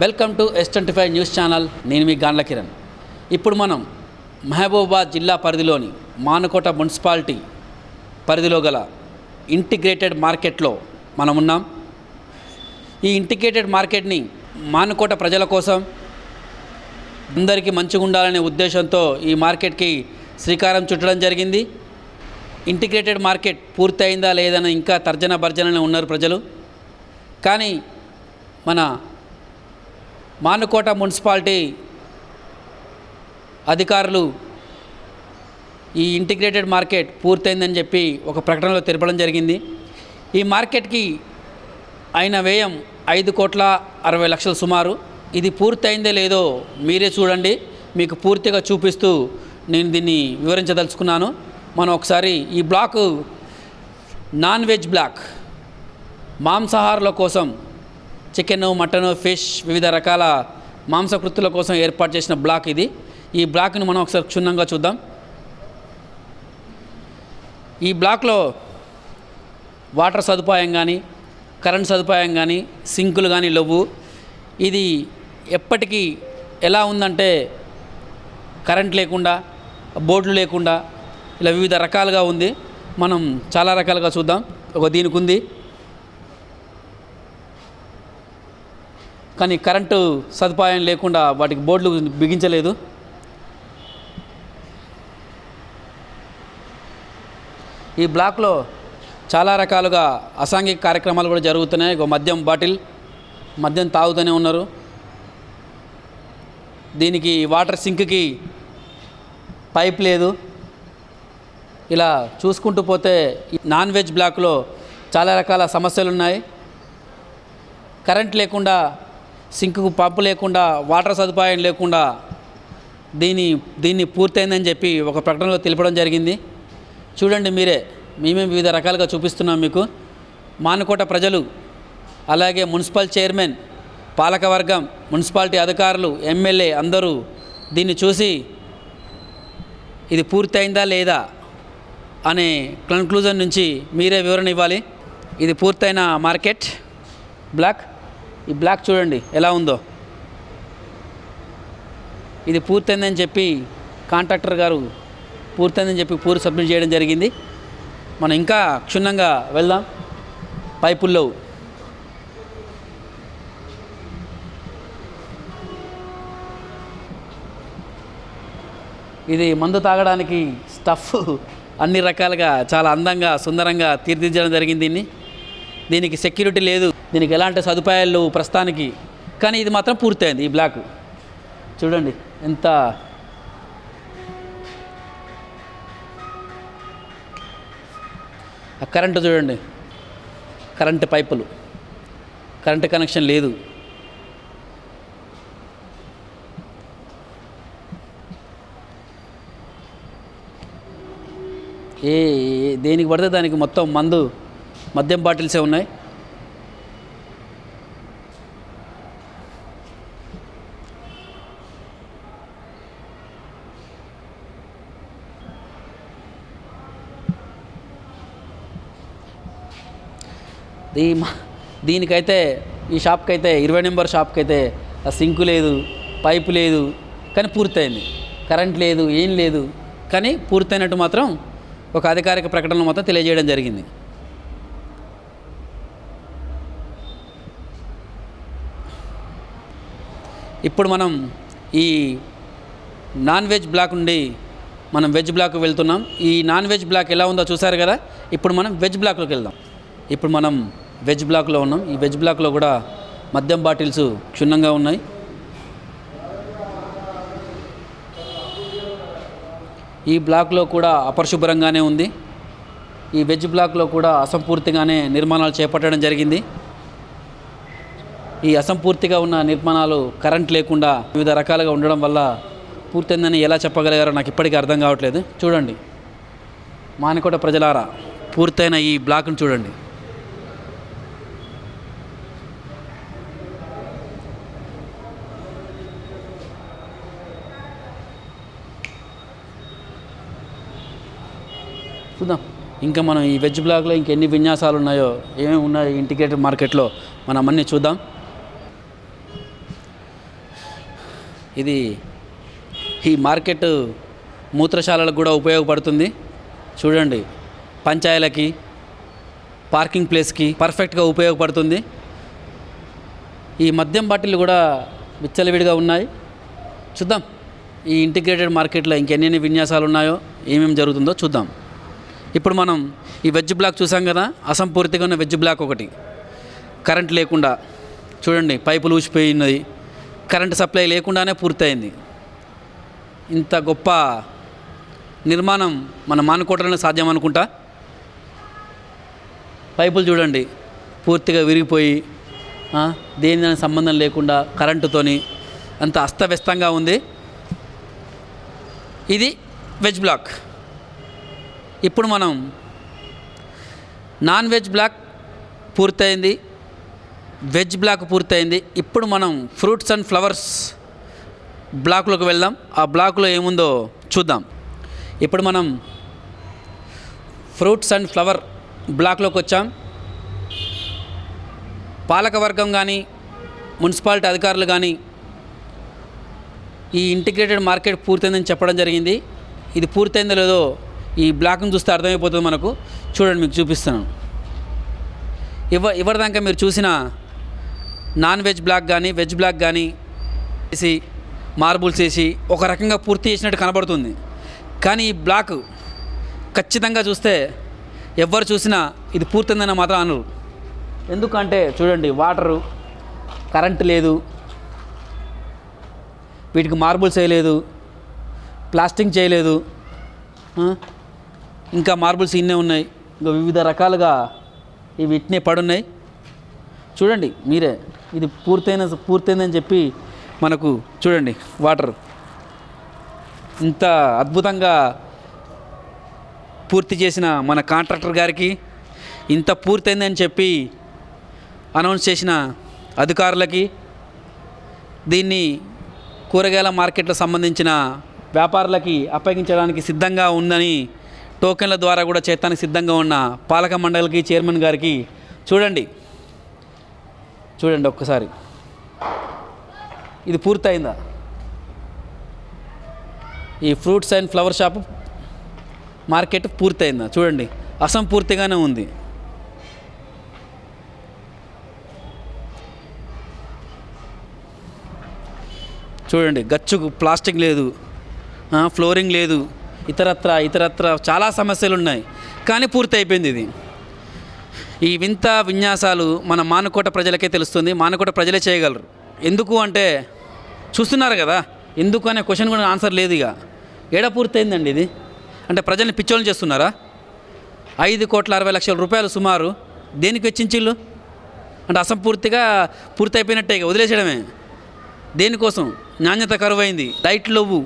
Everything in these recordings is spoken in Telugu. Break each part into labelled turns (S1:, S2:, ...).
S1: Welcome to S twenty five news channel. నేను మీ గాండ్ల కిరణ్. ఇప్పుడు మనం మహబూబాబాద్ జిల్లా పరిధిలోని మానుకోట మున్సిపాలిటీ పరిధిలో గల ఇంటిగ్రేటెడ్ మార్కెట్లో మనం ఉన్నాం. ఈ ఇంటిగ్రేటెడ్ మార్కెట్ని మానుకోట ప్రజల కోసం అందరికీ మంచిగా ఉండాలనే ఉద్దేశంతో ఈ మార్కెట్కి శ్రీకారం చుట్టడం జరిగింది. ఇంటిగ్రేటెడ్ మార్కెట్ పూర్తయిందా లేదని ఇంకా తర్జన భర్జననే ఉన్నారు ప్రజలు. కానీ మన మానుకోట మున్సిపాలిటీ అధికారులు ఈ ఇంటిగ్రేటెడ్ మార్కెట్ పూర్తయిందని చెప్పి ఒక ప్రకటనలో తెలపడం జరిగింది. ఈ మార్కెట్కి అయిన వ్యయం ఐదు కోట్ల అరవై లక్షల సుమారు. ఇది పూర్తయిందే లేదో మీరే చూడండి. మీకు పూర్తిగా చూపిస్తూ నేను దీన్ని వివరించదలుచుకున్నాను. మనం ఒకసారి ఈ బ్లాక్ నాన్ వెజ్ బ్లాక్ మాంసాహారుల కోసం చికెన్ మటన్ ఫిష్ వివిధ రకాల మాంసకృతుల కోసం ఏర్పాటు చేసిన బ్లాక్ ఇది. ఈ బ్లాక్ని మనం ఒకసారి క్షుణ్ణంగా చూద్దాం. ఈ బ్లాక్లో వాటర్ సదుపాయం కానీ కరెంట్ సదుపాయం కానీ సింకులు కానీ లేవు. ఇది ఎప్పటికీ ఎలా ఉందంటే కరెంట్ లేకుండా బోర్డులు లేకుండా ఇలా వివిధ రకాలుగా ఉంది. మనం చాలా రకాలుగా చూద్దాం. ఒక దీనికి ఉంది. కానీ కరెంటు సదుపాయం లేకుండా వాటికి బోర్డులు బిగించలేదు. ఈ బ్లాక్లో చాలా రకాలుగా అసాంఘిక కార్యక్రమాలు కూడా జరుగుతున్నాయి. ఒక మద్యం బాటిల్ మద్యం తాగుతూనే ఉన్నారు. దీనికి వాటర్ సింక్కి పైప్ లేదు. ఇలా చూసుకుంటూ పోతే నాన్ వెజ్ బ్లాక్లో చాలా రకాల సమస్యలు ఉన్నాయి కరెంట్ లేకుండా సింక్కు పంపు లేకుండా వాటర్ సదుపాయం లేకుండా దీని దీన్ని పూర్తయిందని చెప్పి ఒక ప్రకటనలో తెలిపడం జరిగింది. చూడండి మీరే మేమే వివిధ రకాలుగా చూపిస్తున్నాం మీకు. మానుకోట ప్రజలు అలాగే మున్సిపల్ చైర్మన్ పాలకవర్గం మున్సిపాలిటీ అధికారులు ఎమ్మెల్యే అందరూ దీన్ని చూసి ఇది పూర్తయిందా లేదా అనే కన్క్లూజన్ నుంచి మీరే వివరణ ఇవ్వాలి. ఇది పూర్తయిన మార్కెట్ బ్లాక్. ఈ బ్లాక్ చూడండి ఎలా ఉందో. ఇది పూర్తయిందని చెప్పి కాంట్రాక్టర్ గారు పూర్తయిందని చెప్పి పూర్తి సబ్మిట్ చేయడం జరిగింది. మనం ఇంకా క్షుణ్ణంగా వెళ్దాం. పైపుల్లో. ఇది మందు తాగడానికి స్టఫ్ అన్ని రకాలుగా చాలా అందంగా సుందరంగా తీర్చిదిద్దడం జరిగింది దీన్ని. దీనికి సెక్యూరిటీ లేదు. దీనికి ఎలాంటి సదుపాయాలు లేవు ప్రస్తుతానికి? కానీ ఇది మాత్రం పూర్తయింది ఈ బ్లాక్. చూడండి ఎంత ఆ కరెంటు చూడండి కరెంటు పైపులు. కరెంటు కనెక్షన్ లేదు. ఏ ఏ- దేనికి పడితే దానికి మొత్తం మందు మద్యం బాటిల్సే ఉన్నాయి. ఈ మ- దీనికైతే ఈ షాప్కి అయితే ఇరవై నెంబర్ షాప్కి అయితే ఆ సింకు లేదు పైపు లేదు కానీ పూర్తయింది. కరెంట్ లేదు ఏం లేదు కానీ పూర్తయినట్టు మాత్రం ఒక అధికారిక ప్రకటనలో మాత్రం తెలియజేయడం జరిగింది. ఇప్పుడు మనం ఈ నాన్ వెజ్ బ్లాక్ నుండి మనం వెజ్ బ్లాక్ వెళ్తున్నాం. ఈ నాన్ వెజ్ బ్లాక్ ఎలా ఉందో చూసారు కదా? ఇప్పుడు మనం వెజ్ బ్లాక్లోకి వెళ్దాం. ఇప్పుడు మనం వెజ్ బ్లాక్లో ఉన్నాం. ఈ వెజ్ బ్లాక్లో కూడా మద్యం బాటిల్స్ క్షుణ్ణంగా ఉన్నాయి. ఈ బ్లాక్లో కూడా అపరిశుభ్రంగానే ఉంది. ఈ వెజ్ బ్లాక్లో కూడా అసంపూర్తిగానే నిర్మాణాలు చేపట్టడం జరిగింది. ఈ అసంపూర్తిగా ఉన్న నిర్మాణాలు కరెంట్ లేకుండా వివిధ రకాలుగా ఉండడం వల్ల పూర్తయిందని ఎలా చెప్పగలిగారో నాకు ఇప్పటికీ అర్థం కావట్లేదు. చూడండి. మానికోట ప్రజలారా పూర్తయిన ఈ బ్లాక్ను చూడండి. చూద్దాం. ఇంకా మనం ఈ వెజ్ బ్లాగ్లో ఇంకెన్ని విన్యాసాలు ఉన్నాయో ఏమేమి ఉన్నాయో ఇంటిగ్రేటెడ్ మార్కెట్లో మనం అన్నీ చూద్దాం. ఇది ఈ మార్కెట్ మూత్రశాలలకు కూడా ఉపయోగపడుతుంది. చూడండి పంచాయలకి పార్కింగ్ ప్లేస్కి పర్ఫెక్ట్గా ఉపయోగపడుతుంది. ఈ మద్యం బాటిల్ కూడా విచ్చలవిడిగా ఉన్నాయి. చూద్దాం ఈ ఇంటిగ్రేటెడ్ మార్కెట్లో ఇంకెన్ని విన్యాసాలు ఉన్నాయో ఏమేమి జరుగుతుందో చూద్దాం. ఇప్పుడు మనం ఈ వెజ్ బ్లాక్ చూసాం కదా? అసంపూర్తిగా ఉన్న వెజ్ బ్లాక్ ఒకటి. కరెంట్ లేకుండా చూడండి పైపులు ఊసిపోయినది కరెంట్ సప్లై లేకుండానే పూర్తయింది. ఇంత గొప్ప నిర్మాణం మన మానుకోటలోనే సాధ్యం అనుకుంటా? పైపులు చూడండి పూర్తిగా విరిగిపోయి దేని దానికి సంబంధం లేకుండా కరెంటుతోని అంత అస్తవ్యస్తంగా ఉంది. ఇది వెజ్ బ్లాక్. ఇప్పుడు మనం నాన్ వెజ్ బ్లాక్ పూర్తయింది వెజ్ బ్లాక్ పూర్తయింది. ఇప్పుడు మనం ఫ్రూట్స్ అండ్ ఫ్లవర్స్ బ్లాక్లోకి వెళ్దాం. ఆ బ్లాక్లో ఏముందో చూద్దాం. ఇప్పుడు మనం ఫ్రూట్స్ అండ్ ఫ్లవర్ బ్లాక్లోకి వచ్చాం. పాలకవర్గం కానీ మున్సిపాలిటీ అధికారులు కానీ ఈ ఇంటిగ్రేటెడ్ మార్కెట్ పూర్తయిందని చెప్పడం జరిగింది. ఇది పూర్తయిందో లేదో ఈ బ్లాక్ను చూస్తే అర్థమైపోతుంది మనకు. చూడండి మీకు చూపిస్తున్నాను ఇవ ఇవ్వదాకా మీరు చూసిన నాన్ వెజ్ బ్లాక్ కానీ వెజ్ బ్లాక్ కానీ వేసి మార్బుల్స్ వేసి ఒక రకంగా పూర్తి చేసినట్టు కనబడుతుంది. కానీ ఈ బ్లాక్ ఖచ్చితంగా చూస్తే ఎవరు చూసినా ఇది పూర్తిందని మాత్రం అనరు. ఎందుకంటే చూడండి వాటరు కరెంట్ లేదు. వీటికి మార్బుల్స్ వేయలేదు ప్లాస్టింగ్ చేయలేదు. ఇంకా మార్బుల్స్ ఇన్నే ఉన్నాయి. ఇంకా వివిధ రకాలుగా ఇవి ఇట్నే పడున్నాయి. చూడండి మీరే. ఇది పూర్తయిన పూర్తయిందని చెప్పి మనకు చూడండి వాటర్. ఇంత అద్భుతంగా పూర్తి చేసిన మన కాంట్రాక్టర్ గారికి ఇంత పూర్తయిందని చెప్పి అనౌన్స్ చేసిన అధికారులకి దీన్ని కూరగాయల మార్కెట్లకు సంబంధించిన వ్యాపారులకి అప్పగించడానికి సిద్ధంగా ఉందని టోకెన్ల ద్వారా కూడా చేతానికి సిద్ధంగా ఉన్న పాలక మండలికి చైర్మన్ గారికి చూడండి. చూడండి ఒక్కసారి. ఇది పూర్తయిందా? ఈ fruits and flower shop market పూర్తయిందా? చూడండి. అసంపూర్తిగానే ఉంది. చూడండి. గచ్చుకు ప్లాస్టిక్ లేదు. ఫ్లోరింగ్ లేదు. ఇతరత్ర ఇతరత్ర చాలా సమస్యలు ఉన్నాయి కానీ పూర్తి అయిపోయింది ఇది. ఈ వింత విన్యాసాలు మన మానుకోట ప్రజలకే తెలుస్తుంది. మానుకోట ప్రజలే చేయగలరు. ఎందుకు అంటే చూస్తున్నారు కదా ఎందుకు అనే క్వశ్చన్ కూడా ఆన్సర్ లేదు ఇక. ఏడ పూర్తయిందండి ఇది? అంటే ప్రజల్ని పిచ్చోళ్ళు చేస్తున్నారా? ఐదు కోట్ల అరవై లక్షల రూపాయలు సుమారు. దేనికి వెచ్చించిళ్ళు? అంటే అసంపూర్తిగా పూర్తి అయిపోయినట్టే ఇక వదిలేసేయడమే. దేనికోసం? నాణ్యత కరువైంది. లైట్ లేవు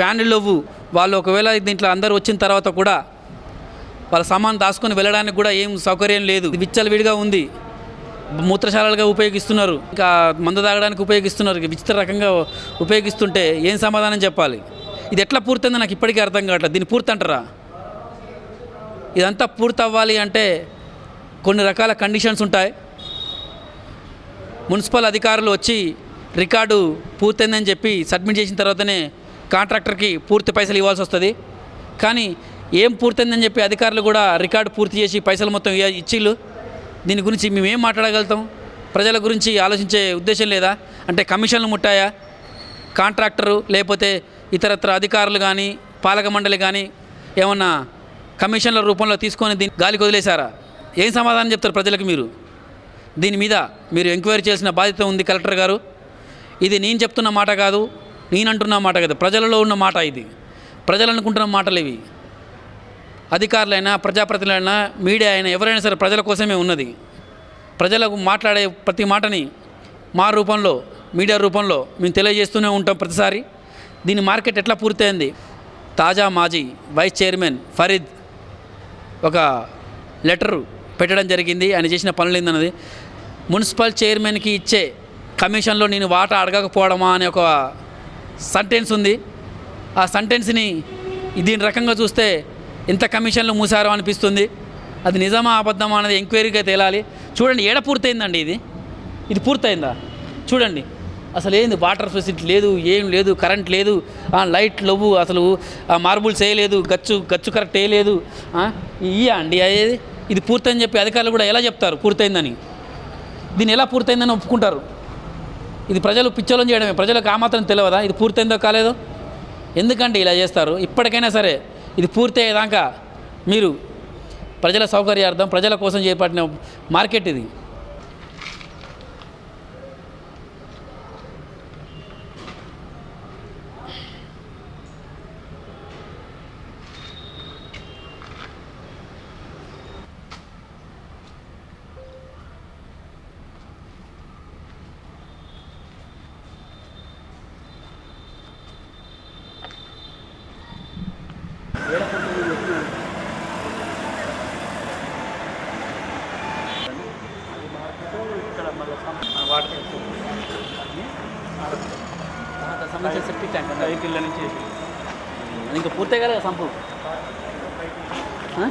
S1: ఫ్యాన్లు లేవు. వాళ్ళు ఒకవేళ దీంట్లో అందరూ వచ్చిన తర్వాత కూడా వాళ్ళ సామాన్ దాచుకొని వెళ్ళడానికి కూడా ఏం సౌకర్యం లేదు. విచ్చలవిడిగా ఉంది. మూత్రశాలలుగా ఉపయోగిస్తున్నారు. ఇంకా మందు తాగడానికి ఉపయోగిస్తున్నారు. విచిత్ర రకంగా ఉపయోగిస్తుంటే ఏం సమాధానం చెప్పాలి? ఇది ఎట్లా పూర్తయిందో నాకు ఇప్పటికీ అర్థం కావట్లేదు. దీన్ని పూర్తి అంటారా ఇదంతా పూర్తి అవ్వాలి అంటే కొన్ని రకాల కండిషన్స్ ఉంటాయి. మున్సిపల్ అధికారులు వచ్చి రికార్డు పూర్తయిందని చెప్పి సబ్మిట్ చేసిన తర్వాతనే కాంట్రాక్టర్కి పూర్తి పైసలు ఇవ్వాల్సి వస్తుంది. కానీ ఏం పూర్తయిందని చెప్పి అధికారులు కూడా రికార్డు పూర్తి చేసి పైసలు మొత్తం ఇచ్చిళ్ళు. దీని గురించి మేము ఏం మాట్లాడగలుగుతాం? ప్రజల గురించి ఆలోచించే ఉద్దేశం లేదా? అంటే కమిషన్లు ముట్టాయా? కాంట్రాక్టరు లేకపోతే ఇతరత్ర అధికారులు కానీ పాలక మండలి కానీ ఏమన్నా కమిషన్ల రూపంలో తీసుకొని దీన్ని గాలికి వదిలేశారా? ఏం సమాధానం చెప్తారు ప్రజలకు మీరు? దీని మీద మీరు ఎంక్వైరీ చేసిన బాధ్యత ఉంది కలెక్టర్ గారు. ఇది నేను చెప్తున్న మాట కాదు. నేను అంటున్న మాట కదా ప్రజలలో ఉన్న మాట ఇది. ప్రజలు అనుకుంటున్న మాటలు ఇవి. అధికారులైనా ప్రజాప్రతినిధులైనా మీడియా అయినా ఎవరైనా సరే ప్రజల కోసమే ఉన్నది. ప్రజలకు మాట్లాడే ప్రతి మాటని మా రూపంలో మీడియా రూపంలో మేము తెలియజేస్తూనే ఉంటాం ప్రతిసారి. దీని మార్కెట్ ఎట్లా పూర్తయింది? తాజా మాజీ వైస్ చైర్మన్ ఫరీద్ ఒక లెటర్ పెట్టడం జరిగింది. ఆయన చేసిన పనులు ఏందన్నది? మున్సిపల్ చైర్మన్కి ఇచ్చే కమిషన్లో నేను వాటా అడగకపోవడమా అనే ఒక సంటెన్స్ ఉంది. ఆ సంటెన్స్ని దీని రకంగా చూస్తే ఎంత కమిషన్లు మూసారో అనిపిస్తుంది. అది నిజమా అబద్ధమా అనేది ఎంక్వైరీగా తేలాలి. చూడండి ఏడ పూర్తయిందండి ఇది? ఇది పూర్తయిందా? చూడండి. అసలు ఏంది? వాటర్ ఫెసిలిటీ లేదు ఏం లేదు కరెంట్ లేదు లైట్ లేవు అసలు మార్బుల్స్ వేయలేదు గచ్చు గచ్చు కరెక్ట్ వేయలేదు ఇయ్యా అండి అయ్యేది ఇది పూర్తయిందని చెప్పి అధికారులు కూడా ఎలా చెప్తారు? పూర్తయిందని. దీన్ని ఎలా పూర్తయిందని ఒప్పుకుంటారు? ఇది ప్రజలు పిచ్చోళం చేయడమే. ప్రజలకు ఆ మాత్రం తెలియదా? ఇది పూర్తయిందో కాలేదో? ఎందుకంటే ఇలా చేస్తారు? ఇప్పటికైనా సరే ఇది పూర్తి అయ్యేదాకా మీరు ప్రజల సౌకర్యార్థం ప్రజల కోసం చేపట్టిన మార్కెట్ ఇది. సంబంధించిన సెప్టిక్ ట్యాంక్
S2: సైకిళ్ళ నుంచి
S1: అది ఇంకా పూర్తి కదా సంపు? ఆ?